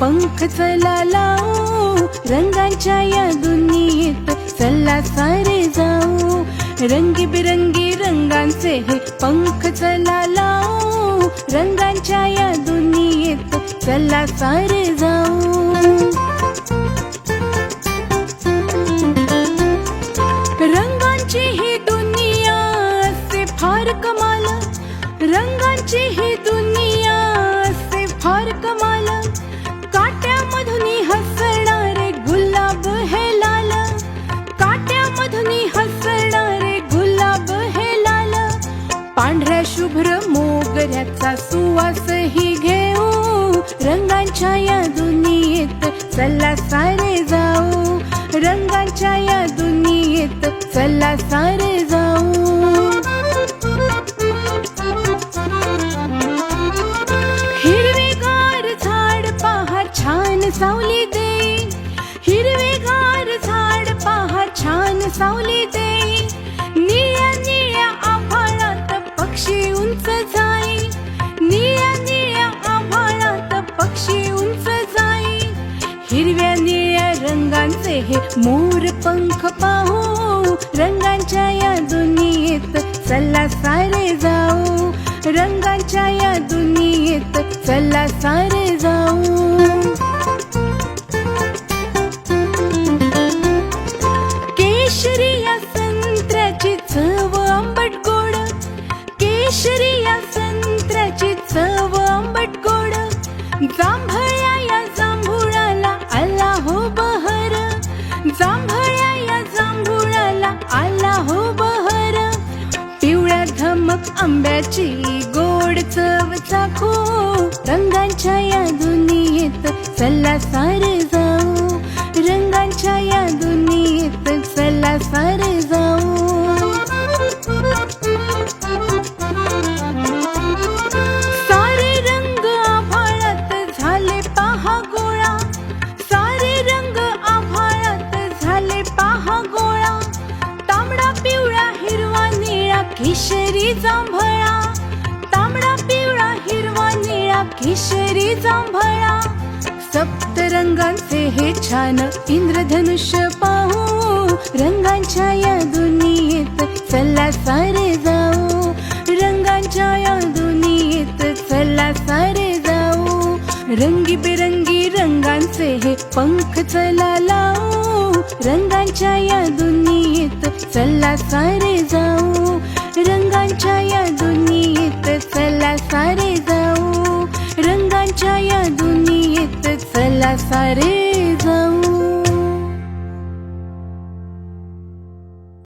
पंख चला लावू रंगांच्या या दुनियेत चला सारे जाऊ. रंगीबिरंगी रंगांचे हे पंख चला लावू रंगांच्या या दुनियेत चला सारे जाऊ. रंगांची ही दुनिया असते फार कमाल रंगांची ही दुनिया असते फार कमाल. वाऱ्याचा सुवास ही घेऊ. रंगांच्या या दुनियेत चला सारे जाऊ. रंगांच्या या दुनियेत चला सारे जाऊ. हिरवेगार झाड पहा छान सावली दे. हिरवेगार झाड पहा छान सावली दे. हिरव्या रंगांचे हे मोर पंख पाहू. रंगांच्या या दुनियेत चला सारे जाऊ. रंगांच्या या दुनियेत चला सारे जाऊ. केशरी या संत्र्याची चव आंबट गोड. केशरी या संत्र्याची चव आंबट गोड. जांभ मग आंब्याची गोड चव चाखू. रंगांच्या या दुनियेत चला किशरी जांभळा तांबडा पिवळा हिरवा निळा केशरी जांभळा. सप्तरंगांचे हे छान इंद्रधनुष्य पाहू रंगांच्या या दुनियेत चला सारे जाऊ. रंगांच्या या दुनियेत चला सारे जाऊ. रंगीबेरंगी रंगांचे हे पंख चला लावू. रंगांच्या या दुनियेत चला सारे जाऊ. रंगांच्या या दुनियेत चला सारे जाऊ. रंगांच्या या दुनियेत चला सारे